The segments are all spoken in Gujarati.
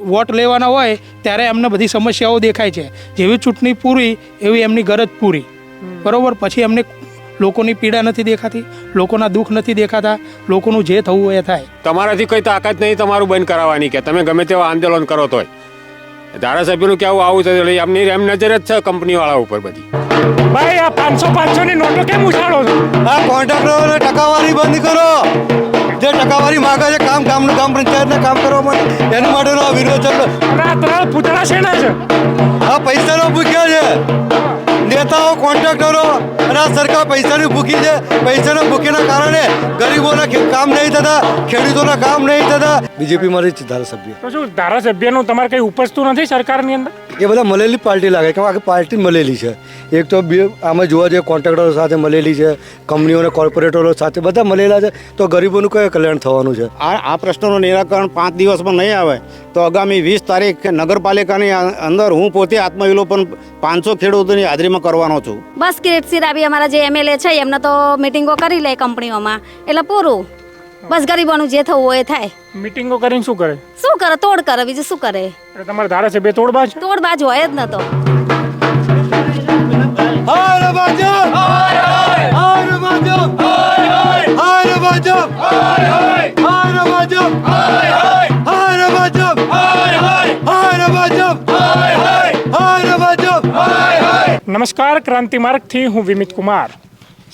વોટ લેવાના હોય ત્યારે એમને બધી સમસ્યાઓ દેખાય છે. જેવી ચૂંટણી પૂરી, એવી એમની ગરજ પૂરી. બરોબર? પછી એમને લોકોની પીડા નથી દેખાતી, લોકોના દુઃખ નથી દેખાતા, લોકોનું જે થવું એ થાય. તમારાથી કોઈ તાકાત નહીં તમારું બંધ કરાવવાની કે તમે ગમે તેવા આંદોલન કરો તોય. ધારાસભ્યનું કેવું આવું છે એટલે એમની એમ નજર જ છે કંપનીવાળા ઉપર બધી. ભાઈ આ પાંચસો પાંચસો ની નોટો કેમ ઉછાળો છો? આ કોન્ટ્રાક્ટરોને ટકાવારી બંધ કરો. જે ટકાવારી માગે છે કામ કામનું કામ પંચાયતને કામ કરવા માટે એના માટેનો આ વિરોધ અને આ ત્રણ પૂતળા શેના છે? આ પૈસાનો ભૂખ્યા છે. નેતાઓ કોન્ટ્રાક્ટરો અને આ સરકાર પૈસાની ભૂખી છે. પૈસાના ભૂખીના કારણે ગરીબોના કામ નહીં થતા ખેડૂતોના કામ નહીં થતા. બીજેપી માંથી ધારાસભ્ય. તો શું ધારાસભ્યનું તમારે કંઈ ઉપજતું નથી સરકારની અંદર? એ બધા મળેલી પાર્ટી લાગે કે આખી પાર્ટી મળેલી છે. એક તો બે આમાં જોવા જઈએ કોન્ટ્રાક્ટરો સાથે મળેલી છે કંપનીઓને કોર્પોરેટરો સાથે બધા મળેલા છે. તો ગરીબોનું કયું કલ્યાણ થવાનું છે? આ આ પ્રશ્નોનું નિરાકરણ પાંચ દિવસમાં નહીં આવે તો આગામી વીસ તારીખ નગરપાલિકાની અંદર હું પોતે આત્મવિલોપન પાંચસો ખેડૂતોની હાજરીમાં કરવાનો છું. બસ કિરીટસિંહ રાવી અમારા જે એમએલએ છે એમને તો મિટિંગો કરી લે કંપનીઓમાં. એટલે પૂરું. બસ ગરીબોનું જે થવું હોય એ થાય. મિટિંગો કરીને શું કરે? શું કરે? તોડ કરે બીજું શું કરે? એટલે તમારા ધારાસભ્ય તોડબા છે તોડ બાજુ હોય જ ન તો. હાય ભાજપ હાય ભાજપ હાય ભાજપ હાય ભાજપ હાય ભાજપ હાય ભાજપ હાય ભાજપ નમસ્કાર, ક્રાંતિ માર્ગથી હું વિમિત કુમાર.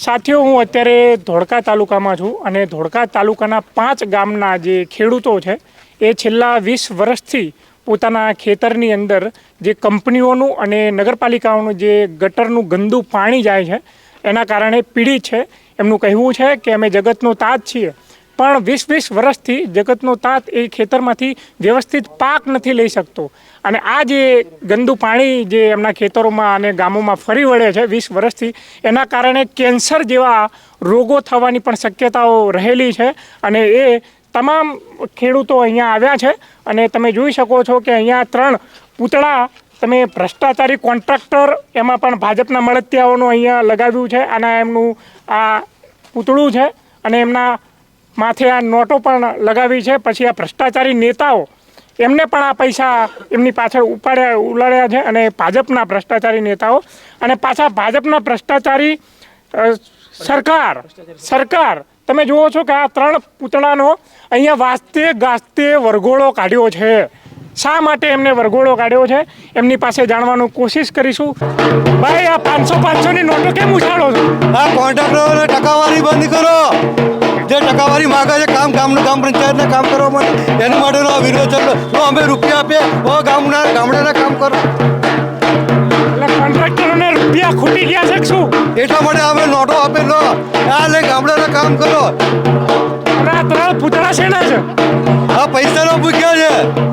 સાથીઓ, હું અત્યારે ધોળકા તાલુકામાં છું અને ધોળકા તાલુકાના પાંચ ગામના જે ખેડૂતો છે, એ છેલ્લા વીસ વર્ષથી પોતાના ખેતરની અંદર જે કંપનીઓનું અને નગરપાલિકાઓનું જે ગટરનું ગંદુ પાણી જાય છે, એના કારણે પીડિત છે. એમનું કહેવું છે કે અમે જગતનો તાજ છીએ. પણ વીસ વીસ વર્ષથી જગતનો તાત એ ખેતરમાંથી વ્યવસ્થિત પાક નથી લઈ શકતો. અને આ જે ગંદુ પાણી જે એમના ખેતરોમાં અને ગામોમાં ફરી વળે છે વીસ વર્ષથી, એના કારણે કેન્સર જેવા રોગો થવાની પણ શક્યતાઓ રહેલી છે. અને એ તમામ ખેડૂતો અહીંયા આવ્યા છે. અને તમે જોઈ શકો છો કે અહીંયા ત્રણ પૂતળા, તમે ભ્રષ્ટાચારી કોન્ટ્રાક્ટર એમાં પણ ભાજપના મળતિયાઓનું અહીંયા લગાવ્યું છે. અને એમનું આ પૂતળું છે અને એમના માથે આ નોટો પણ લગાવી છે. પછી આ ભ્રષ્ટાચારી નેતાઓ એમને પણ આ પૈસા એમની પાછળ ઉપાડ્યા, ઉલાડ્યા છે અને ભાજપના ભ્રષ્ટાચારી નેતાઓ અને પાછા ભાજપના ભ્રષ્ટાચારી સરકાર સરકાર. તમે જુઓ છો કે આ ત્રણ પૂતળાનો અહીંયા વાસ્તે ગાસ્તે વરઘોડો કાઢ્યો છે. શા માટે એમને વરઘોડો કાઢ્યો છે? એમની પાસે જાણવાનું કોશિશ કરીશું. ભાઈ, આ પાંચસો પાંચસો ની નોટો કેમ ઉછાળો છો? આ કોન્ટ્રાક્ટરોને ટકાવારી બંધ કરો. જે ટકાવારી માગે છે કામ ગામનું કામ પંચાયતને કામ કરવા માટે એના માટેનો આ વિરોધ છે. તો અમે રૂપિયા આપીએ તો ગામના ગામડાના કામ કરો. એટલે કોન્ટ્રાક્ટરોને રૂપિયા ખૂટી ગયા છે શું? એટલા માટે અમે નોટો આપેલો. આ લઈ ગામડાના કામ કરો. અને આ ત્રણ પૂતળા શેના છે? આ પૈસાનો ભૂખ્યા છે.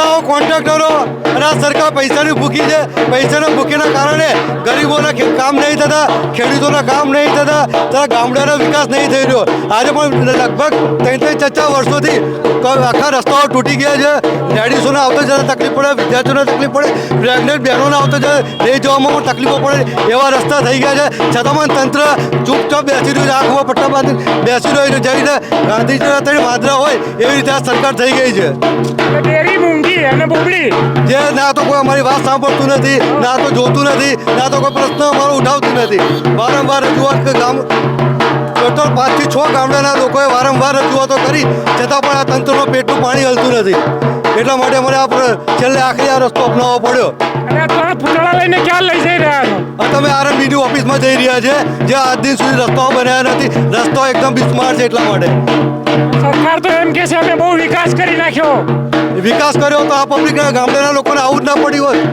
નેતાઓ, કોન્ટ્રાક્ટરો અને આ સરકાર પૈસાની ભૂખી છે. પૈસાના ભૂખીના કારણે ગરીબોના કામ નહીં થતા, ખેડૂતોના કામ નહીં થતા, તથા ગામડાનો વિકાસ નહીં થઈ રહ્યો. આજે પણ લગભગ ત્રણ ત્રણ ચાર ચાર વર્ષોથી આખા રસ્તાઓ તૂટી ગયા છે. લેડીઝોને આવતો જતા તકલીફ પડે, વિદ્યાર્થીઓને તકલીફ પડે, પ્રેગ્નેન્ટ બહેનોને આવતો જતા લઈ જવામાં પણ તકલીફો પડે એવા રસ્તા થઈ ગયા છે. છતાં પણ તંત્ર ચૂપચાપ બેસી રહ્યું છે. આંખમાં પટ્ટા બાંધી બેસી રહ્યું છે. જેવી રીતે ગાંધીજીના ત્રણ વાદરા હોય એવી રીતે આ સરકાર થઈ ગઈ છે. એટલે અને બોબડી. જે ના તો કોઈ અમારી વાત સાંભળતું નથી ના તો જોતું નથી ના તો કોઈ પ્રશ્ન અમારો ઉઠાવતું નથી. વારંવાર રજૂઆત ગામ ટોટલ પાંચથી છ ગામડાના લોકોએ વારંવાર રજૂઆતો કરી છતાં પણ આ તંત્રનો પેટનું પાણી હલતું નથી. એટલા માટે મને આ છેલ્લે આખરી આ રસ્તો અપનાવવો પડ્યો. અને ત્રણ લઈને ક્યાં લઈ જઈ રહ્યા છો? તમે ઓફિસમાં જઈ રહ્યા છે જે આજ દિન સુધી રસ્તાઓ બન્યા નથી. રસ્તો એકદમ બિસ્માર છે એટલા માટે. સરકાર તો એમ કે છે અમે બહુ વિકાસ કરી નાખ્યો. વિકાસ કર્યો તો આ પબ્લિકના ગામડાના લોકોને આવું જ ના પડ્યું હોય.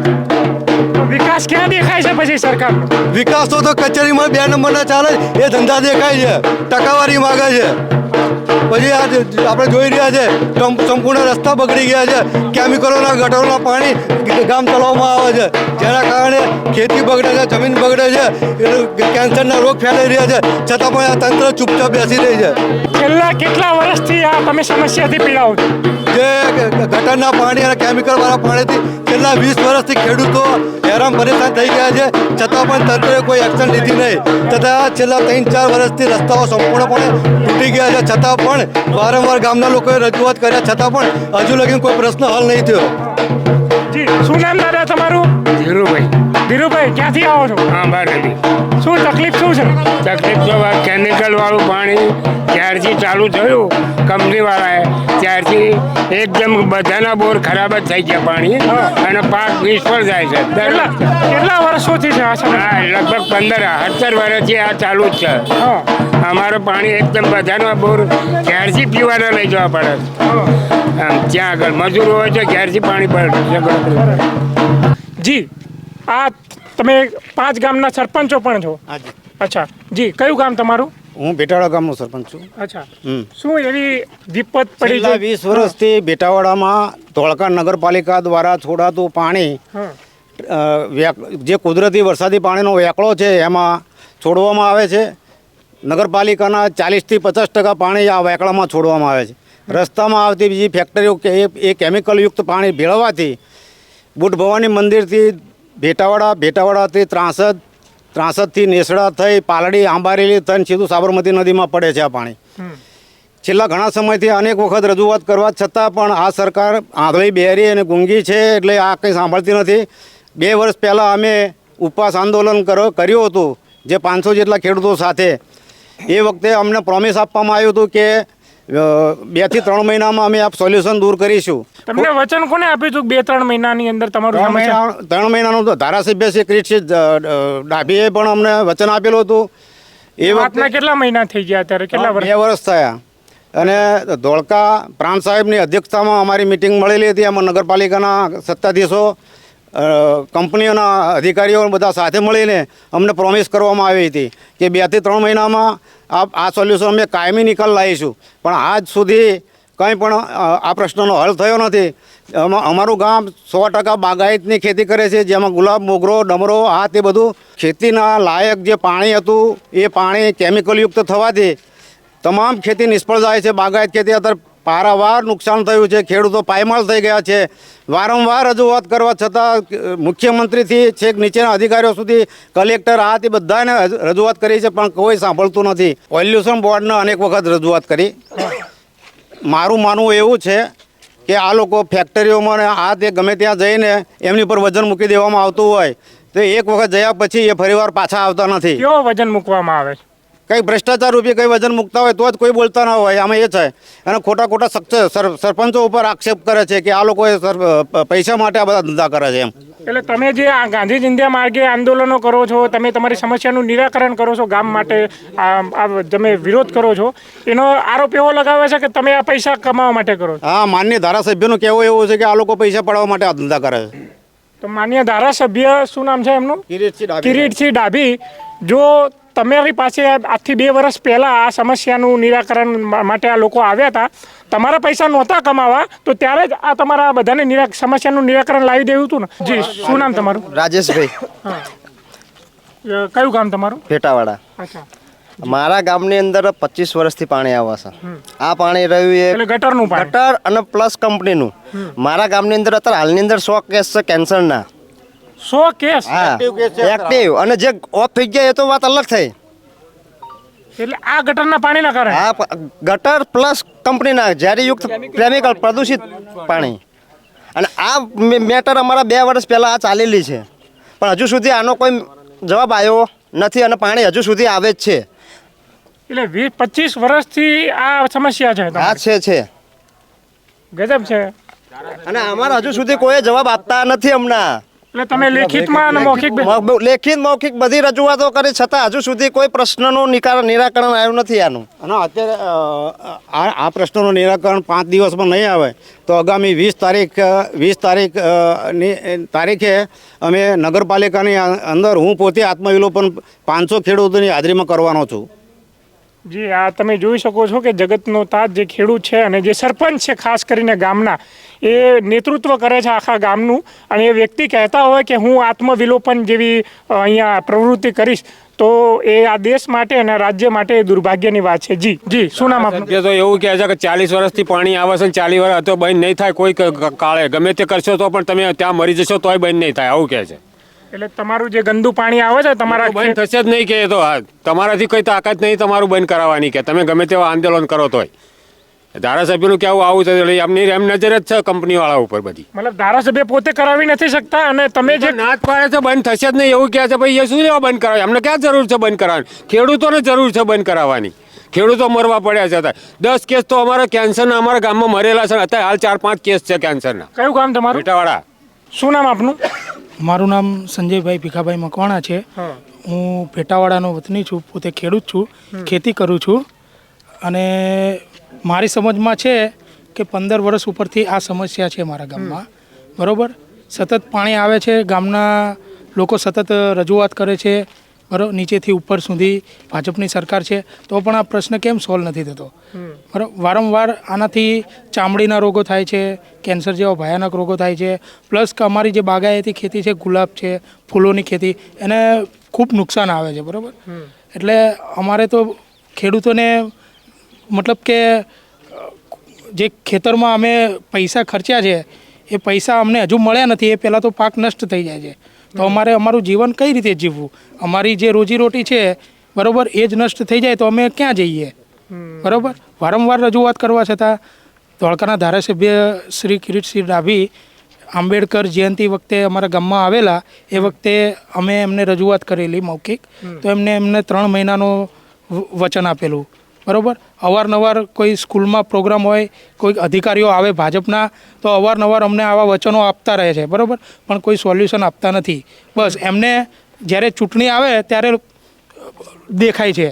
વિકાસ ક્યાં દેખાય છે પછી સરકાર? વિકાસ તો તો કચેરીમાં બે નંબરના ચાલે એ ધંધા દેખાય છે. ટકાવારી માગે છે. પછી આ આપણે જોઈ રહ્યા છે સંપૂર્ણ રસ્તા બગડી ગયા છે. કેમિકલોના ગટરોના પાણી ગામ ચલાવવામાં આવે છે. જેના કારણે ખેતી બગડે છે જમીન બગડે છે કેન્સરના રોગ ફેલાઈ રહ્યા છે. છતાં પણ આ તંત્ર ચૂપચાપ બેસી રહી છે. છેલ્લા કેટલા વર્ષથી આ તમે સમસ્યાથી પીડાઓ છો? જે ગટરના પાણી અને કેમિકલવાળા પાણીથી છેલ્લા વીસ વર્ષથી ખેડૂતો હેરાન પરેશાન થઈ ગયા છે. છતાં પણ તંત્રએ કોઈ એક્શન લીધી નહીં. તથા છેલ્લા ત્રણ ચાર વર્ષથી રસ્તાઓ સંપૂર્ણપણે તૂટી ગયા છે. છતાં પણ વારંવાર ગામના લોકોએ રજૂઆત કર્યા છતાં પણ હજુ લગી કોઈ પ્રશ્ન હલ નહીં થયો. જી શું નામ દાદા તમારું? ધીરુભાઈ. ધીરુભાઈ ક્યાંથી આવો છો? હા બાર નદી શું તકલીફ શું છે? તકલીફ તો કેમિકલ વાળું પાણી જ્યારથી ચાલુ થયું કંપની વાળાએ ત્યારથી એકદમ બધાના બોર ખરાબ જ થઈ ગયા પાણી અને પાક નિષ્ફળ જાય છે. કેટલા વર્ષોથી છે લગભગ પંદર સત્તર વર્ષથી આ ચાલુ જ છે. હા. અમારું પાણી એકદમ બધાનો બોર ઘેરથી પીવાના લઈ જવા પડે છે. આમ ત્યાં આગળ મજૂરો હોય છે ઘેરથી પાણી પડે જી આ તમે પાંચ ગામના સરપંચો પણ છો? અચ્છા જી કયું ગામ તમારું? હું બેટાવાડા ગામનો સરપંચ છું. અચ્છા. હમ. શું એવી વિપત પડી છે? વીસ વર્ષથી બેટાવાડામાં ધોળકા નગરપાલિકા દ્વારા છોડાતું પાણી જે કુદરતી વરસાદી પાણીનો વેકળો છે એમાં છોડવામાં આવે છે. નગરપાલિકાના ચાલીસથી પચાસ ટકા પાણી આ વેકળામાં છોડવામાં આવે છે. રસ્તામાં આવતી બીજી ફેક્ટરીઓ કે એ- કેમિકલયુક્ત પાણી ભેળવવાથી બુટ ભવાની મંદિરથી ભેટાવાડા ભેટાવાડાથી ત્રાસદ ત્રાસદથી નેસડા થઈ પાલડી આંબારેલી થઈને સીધું સાબરમતી નદીમાં પડે છે આ પાણી. છેલ્લા ઘણા સમયથી અનેક વખત રજૂઆત કરવા છતાં પણ આ સરકાર આંધળી બેરી અને ગુંગી છે એટલે આ કંઈ સાંભળતી નથી. બે વર્ષ પહેલાં અમે ઉપવાસ આંદોલન કરો કર્યું હતું જે પાંચસો જેટલા ખેડૂતો સાથે એ વખતે અમને પ્રોમિસ આપવામાં આવ્યું હતું કે બે બેથી ત્રણ મહિનામાં અમે આ સોલ્યુશન દૂર કરીશું. તમને વચન કોને આપ્યું હતું બે ત્રણ મહિનાની અંદર તમારું ત્રણ મહિના ત્રણ મહિનાનું તો ધારાસભ્ય શ્રી ક્રિશિત ડાભીએ પણ અમને વચન આપેલું હતું. એ વખતે કેટલા મહિના થઈ ગયા અત્યારે? કેટલા વર્ષ? બે વર્ષ થયા. અને ધોળકા પ્રાંત સાહેબની અધ્યક્ષતામાં અમારી મિટિંગ મળેલી હતી એમાં નગરપાલિકાના સત્તાધીશો કંપનીઓના અધિકારીઓ બધા સાથે મળીને અમને પ્રોમિસ કરવામાં આવી હતી કે બેથી ત્રણ મહિનામાં આ આ સોલ્યુશન અમે કાયમી નિકાલ લાવીશું. પણ આજ સુધી કંઈ પણ આ પ્રશ્નનો હલ થયો નથી. અમા- અમારું ગામ સો ટકા બાગાયતની ખેતી કરે છે, જેમાં ગુલાબ, મોગરો, ડમરો આ તે બધું ખેતીના લાયક જે પાણી હતું, એ પાણી કેમિકલયુક્ત થવાથી તમામ ખેતી નિષ્ફળ જાય છે. બાગાયત ખેતી અત્યારે પારાવાર નુકસાન થયું છે. ખેડૂતો પાયમાલ થઈ ગયા છે. વારંવાર રજૂઆત કરવા છતાં મુખ્યમંત્રીથી છેક નીચેના અધિકારીઓ સુધી કલેક્ટર આ તે બધાને રજૂઆત કરી છે, પણ કોઈ સાંભળતું નથી. પોલ્યુશન બોર્ડને અનેક વખત રજૂઆત કરી. મારું માનવું એવું છે કે આ લોકો ફેક્ટરીઓમાં આ તે ગમે ત્યાં જઈને એમની પર વજન મૂકી દેવામાં આવતું હોય, તો એક વખત જયા પછી એ ફરીવાર પાછા આવતા નથી. કેવો વજન મૂકવામાં આવે છે? કંઈ ભ્રષ્ટાચાર રૂપે કંઈ વજન મૂકતા હોય તો જ કોઈ બોલતા ના હોય આમાં એ છે. અને ખોટા ખોટા સર- સરપંચો ઉપર આક્ષેપ કરે છે કે આ લોકોએ પૈસા માટે આ બધા ધંધા કરે છે એમ. એટલે તમે જે આ ગાંધી જિંદ્યા માર્ગે આંદોલનો કરો છો તમે તમારી સમસ્યાનું નિરાકરણ કરો છો ગામ માટે તમે વિરોધ કરો છો એનો આરોપ એવો લગાવે છે કે તમે આ પૈસા કમાવા માટે કરો છો? હા માન્ય ધારાસભ્યનું કહેવું એવું છે કે આ લોકો પૈસા પડાવવા માટે આ ધંધા કરે છે. તો માન્ય ધારાસભ્ય શું નામ છે એમનું. કિરીટસિંહ ડાભી. જો તમારી પાસે આજથી બે વર્ષ પહેલાં આ સમસ્યાનું નિરાકરણ માટે આ લોકો આવ્યા હતા. તમારા પૈસા નહોતા કમાવા તો ત્યારે જ આ તમારા બધાને નિરા સમસ્યાનું નિરાકરણ લાવી દેવું હતું ને? જી શું નામ તમારું? રાજેશભાઈ. કયું ગામ તમારું? અચ્છા. મારા ગામની અંદર પચીસ વર્ષથી પાણી આવે છે. આ પાણી રહ્યું એ એટલે ગટરનું ગટર અને પ્લસ કંપનીનું. મારા ગામની અંદર અત્યારે હાલની અંદર સો કેસ છે કેન્સરના. સો કેસ. હા. એક્ટિવ અને જે ઓફ થઈ ગયા એ તો વાત અલગ થઈ. એટલે આ ગટરના પાણીના કારણે. આ ગટર પ્લસ કંપનીના ઝેરીયુક્ત કેમિકલ પ્રદૂષિત પાણી. અને આ મેટર અમારા બે વર્ષ પહેલાં આ ચાલેલી છે. પણ હજુ સુધી આનો કોઈ જવાબ આવ્યો નથી અને પાણી હજુ સુધી આવે જ છે. એટલે વીસ પચીસ વર્ષથી આ સમસ્યા છે આ છે છે. ગજબ છે. અને અમારે હજુ સુધી કોઈ જવાબ આપતા નથી હમણાં. એટલે તમે લેખિતમાં અને મૌખિક લેખિત મૌખિક બધી રજૂઆતો કરી છતાં હજુ સુધી કોઈ પ્રશ્નનું નિકાલ નિરાકરણ આવ્યું નથી આનું. અને અત્યારે આ આ પ્રશ્નોનું નિરાકરણ પાંચ દિવસમાં નહીં આવે તો આગામી વીસ તારીખ વીસ તારીખની તારીખે અમે નગરપાલિકાની અંદર હું પોતે આત્મવિલોપન પાંચસો ખેડૂતોની હાજરીમાં કરવાનો છું. જી આ તમે જોઈ શકો છો કે જગતનો તાજ જે ખેડૂત છે અને જે સરપંચ છે ખાસ કરીને ગામના એ નેતૃત્વ કરે છે આખા ગામનું. અને એ વ્યક્તિ કહેતા હોય કે હું આત્મવિલોપન જેવી અહીંયા પ્રવૃત્તિ કરીશ તો એ આ દેશ માટે અને રાજ્ય માટે દુર્ભાગ્યની વાત છે. જી જી શું નામ આપનું? તો એવું કહે છે કે ચાલીસ વર્ષથી પાણી આવે છે ચાલીસ વર્ષ તો બંધ નહીં થાય કોઈ કાળે. ગમે તે કરશો તો પણ તમે ત્યાં મરી જશો તોય બંધ નહીં થાય આવું કહે છે. એટલે તમારું જે ગંદુ પાણી આવે છે તમારા બંધ થશે જ નહીં કે એ તો તમારાથી કોઈ તાકાત નહીં તમારું બંધ કરાવવાની કે તમે ગમે તેવા આંદોલન કરો તોય. ધારાસભ્યનું કેવું આવું છે એટલે એમની એમ નજર જ છે કંપનીવાળા ઉપર બધી. મતલબ ધારાસભ્ય પોતે કરાવી નથી શકતા અને તમે જે નાથ નાચ પાડે છે બંધ થશે જ નહીં. એવું કહે છે ભાઈ એ શું લેવા બંધ કરાવે? એમને ક્યાં જરૂર છે બંધ કરાવવાની? ખેડૂતોને જરૂર છે બંધ કરાવવાની. ખેડૂતો મરવા પડ્યા છે અત્યારે. દસ કેસ તો અમારા કેન્સરના અમારા ગામમાં મરેલા છે. અત્યારે હાલ ચાર પાંચ કેસ છે કેન્સરના. કયું કામ તમારું? બેટાવાડા શું નામ આપનું? મારું નામ સંજયભાઈ ભીખાભાઈ મકવાણા છે. હું. પેટાવાડાનો વતની છું પોતે ખેડૂત છું ખેતી કરું છું. અને મારી સમજમાં છે કે પંદર વર્ષ ઉપરથી આ સમસ્યા છે મારા ગામમાં. બરાબર? સતત પાણી આવે છે ગામના લોકો સતત રજૂઆત કરે છે બરોબર નીચેથી ઉપર સુધી ભાજપની સરકાર છે. તો પણ આ પ્રશ્ન કેમ સોલ્વ નથી થતો? બરોબર વારંવાર આનાથી ચામડીના રોગો થાય છે કેન્સર જેવા ભયાનક રોગો થાય છે. પ્લસ કે અમારી જે બાગાયતી ખેતી છે ગુલાબ છે ફૂલોની ખેતી એને ખૂબ નુકસાન આવે છે બરાબર? એટલે અમારે તો ખેડૂતોને મતલબ કે જે ખેતરમાં અમે પૈસા ખર્ચ્યા છે એ પૈસા અમને હજુ મળ્યા નથી એ પહેલાં તો પાક નષ્ટ થઈ જાય છે. તો અમારે અમારું જીવન કઈ રીતે જીવવું? અમારી જે રોજીરોટી છે બરાબર એ જ નષ્ટ થઈ જાય તો અમે ક્યાં જઈએ? બરાબર? વારંવાર રજૂઆત કરવા છતાં ધોળકાના ધારાસભ્ય શ્રી કિરીટસિંહ ડાભી આંબેડકર જયંતિ વખતે અમારા ગામમાં આવેલા એ વખતે અમે એમને રજૂઆત કરેલી મૌખિક. તો એમને એમને ત્રણ મહિનાનું વચન આપેલું. બરોબર? અવારનવાર કોઈ સ્કૂલમાં પ્રોગ્રામ હોય કોઈ અધિકારીઓ આવે ભાજપના તો અવારનવાર અમને આવા વચનો આપતા રહે છે બરાબર? પણ કોઈ સોલ્યુશન આપતા નથી. બસ એમને જ્યારે ચૂંટણી આવે ત્યારે દેખાય છે.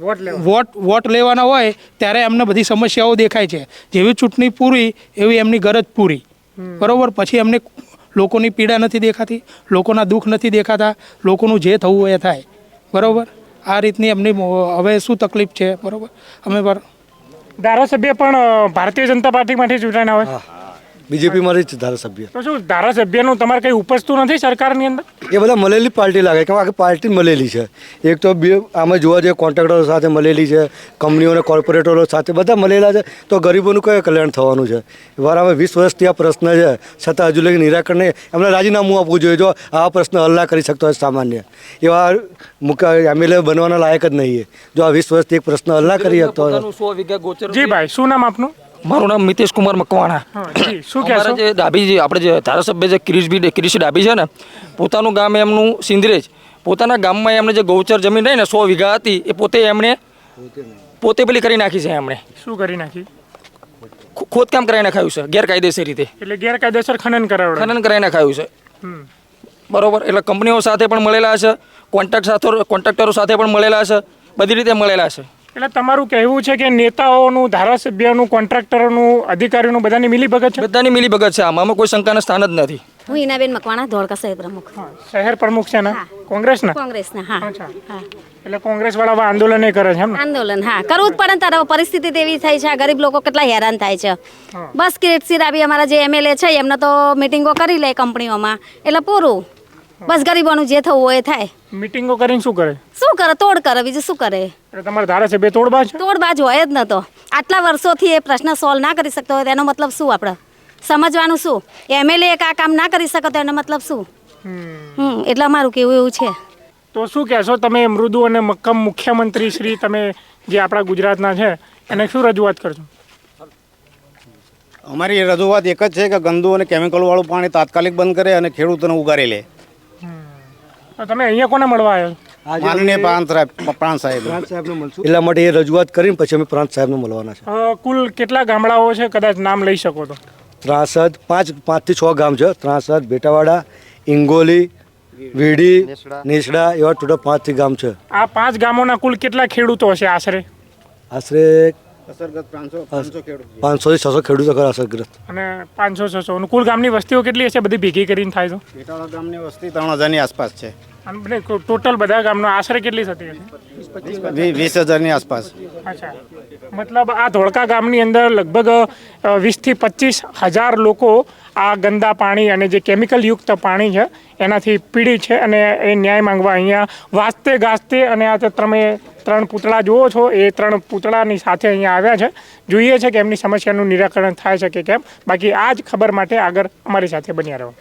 વોટ વોટ વોટ લેવાના હોય ત્યારે એમને બધી સમસ્યાઓ દેખાય છે. જેવી ચૂંટણી પૂરી એવી એમની ગરજ પૂરી. બરાબર? પછી એમને લોકોની પીડા નથી દેખાતી લોકોના દુઃખ નથી દેખાતા લોકોનું જે થવું હોય એ થાય. બરોબર? આ રીતની એમની હવે શું તકલીફ છે? બરોબર. અમે પર ધારાસભ્ય પણ ભારતીય જનતા પાર્ટીમાંથી ચૂંટાણા હોય? બીજેપીમાંથી જ ધારાસભ્ય. તો શું ધારાસભ્યનું તમારે કંઈ ઉપજતું નથી સરકારની અંદર? એ બધા મળેલી પાર્ટી લાગે કે આખી પાર્ટી મળેલી છે. એક તો બે આમાં જોવા જઈએ કોન્ટ્રાક્ટરો સાથે મળેલી છે કંપનીઓને કોર્પોરેટરો સાથે બધા મળેલા છે. તો ગરીબોનું કયું કલ્યાણ થવાનું છે? વારંવાર વીસ વર્ષથી આ પ્રશ્ન છે. છતાં હજુ લગી નિરાકરણ નહીં. એમને રાજીનામું આપવું જોઈએ. જો આ પ્રશ્ન હલ્લા કરી શકતો હોય સામાન્ય. એવા મુખ્ય એમએલએ બનવાના લાયક જ નહીં એ. જો આ વીસ વર્ષથી એક પ્રશ્ન હલ્લા કરી શકતો હોય જી ભાઈ શું નામ આપનું? મારું નામ મિતેશ કુમાર મકવાણા. શું કહેવાય જે ડાભી જે આપણે જે ધારાસભ્ય જે કિરીશભી કિરીશ ડાબી છે ને પોતાનું ગામ એમનું સિંદરેજ પોતાના ગામમાં એમને જે ગૌચર જમીન રહી ને સો વીઘા હતી એ પોતે એમણે પોતે પેલી કરી નાખી છે એમણે. શું કરી નાખી? ખોદકામ કરાવી નાખાયું છે ગેરકાયદેસર રીતે. એટલે ગેરકાયદેસર ખનન કરાવડે ખનન કરાવી નાખાયું છે. બરોબર એટલે કંપનીઓ સાથે પણ મળેલા છે કોન્ટ્રાક્ટ સાથે કોન્ટ્રાક્ટરો સાથે પણ મળેલા છે બધી રીતે મળેલા છે એટલે તમારું કહેવું છે કે નેતાઓનું ધારાસભ્યનું કોન્ટ્રાક્ટરોનું અધિકારીઓનું બધાની મિલીભગત છે? બધાની મિલી ભગત છે. આમાં કોઈ શંકાના સ્થાન જ નથી. હું હિનાબેન મકવાણા ધોળકા શહેર પ્રમુખ. શહેર પ્રમુખ છે ને. કોંગ્રેસના? કોંગ્રેસના હા. હા. એટલે કોંગ્રેસ વાળા આંદોલન કરે છે આંદોલન હા. કરવું જ પડે તારા પરિસ્થિતિ તેવી થાય છે. આ ગરીબ લોકો કેટલા હેરાન થાય છે. બસ કિરીટસિંહ રાબી અમારા જે એમએલએ છે એમને તો મિટિંગો કરી લે કંપનીઓમાં. એટલે પૂરું. બસ ગરીબોનું જે થવું હોય એ થાય. મિટિંગો કરીને શું કરે? શું કરે? તોડ કરે બીજું શું કરે? એટલે તમારા ધારાસભ્ય તોડબા છે? તોડબાજ હોય જ ન તો. આટલા વર્ષોથી એ પ્રશ્ન સોલ્વ ના કરી શકતો હોય તેનો મતલબ શું આપણે સમજવાનું શું? એમએલએ એક આ કામ ના કરી શકે તો એનો મતલબ શું? હમ. એટલે અમારું કેવું એવું છે. તો શું કહેશો તમે મૃદુ અને મક્કમ મુખ્યમંત્રી શ્રી તમે જે આપણા ગુજરાતના છે એને શું રજૂઆત કરશો? અમારી રજૂઆત એક જ છે કે ગંદુ અને કેમિકલવાળું પાણી તાત્કાલિક બંધ કરે અને ખેડૂતોને ઉગારી લે. તો તમે અહીંયા કોને મળવા આવ્યો છો? માનનીય પ્રાંત સાહેબ પ્રાંત સાહેબ. સાહેબને મળશું. એટલા માટે એ રજૂઆત કરીને પછી અમે પ્રાંત સાહેબને મળવાના છે. અ, કુલ કેટલા ગામડાઓ છે? કદાચ નામ લઈ શકો તો. ત્રાસદ પાંચ પાંચથી છ ગામ છે. ત્રાસદ બેટાવાડા ઇંગોલી વીડી નેસડા. એવા ટોટલ પાંચથી ગામ છે. આ પાંચ ગામોના કુલ કેટલા ખેડૂતો હશે આશરે? આશરે પાંચસો પાંચસો પાંચસોથી છસો ખેડૂતો ખરા અસરગ્રસ્ત. અને પાંચસો છસો. કુલ ગામની વસ્તીઓ કેટલી હશે? બધી ભેગી કરીને થાય તો? બેટાળા ગામની વસ્તી ત્રણ હજારની આસપાસ છે. અને ટોટલ બધા ગામનો આશરે કેટલી થતી હશે? વીસ હજારની આસપાસ. અચ્છા. મતલબ આ ધોળકા ગામની અંદર લગભગ વીસથી પચીસ હજાર લોકો આ ગંદા પાણી અને જે કેમિકલ યુક્ત પાણી છે એનાથી પીડિત છે અને એ ન્યાય માંગવા અહીંયા વાસ્તે ગાસ્તે અને આ તમે ત્રણ પૂતળા જુઓ છો એ ત્રણ પૂતળાની સાથે અહીંયા આવ્યા છે. જોઈએ છે કે એમની સમસ્યાનું નિરાકરણ થાય છે કે કેમ. બાકી આ જ ખબર માટે આગળ અમારી સાથે બન્યા રહો.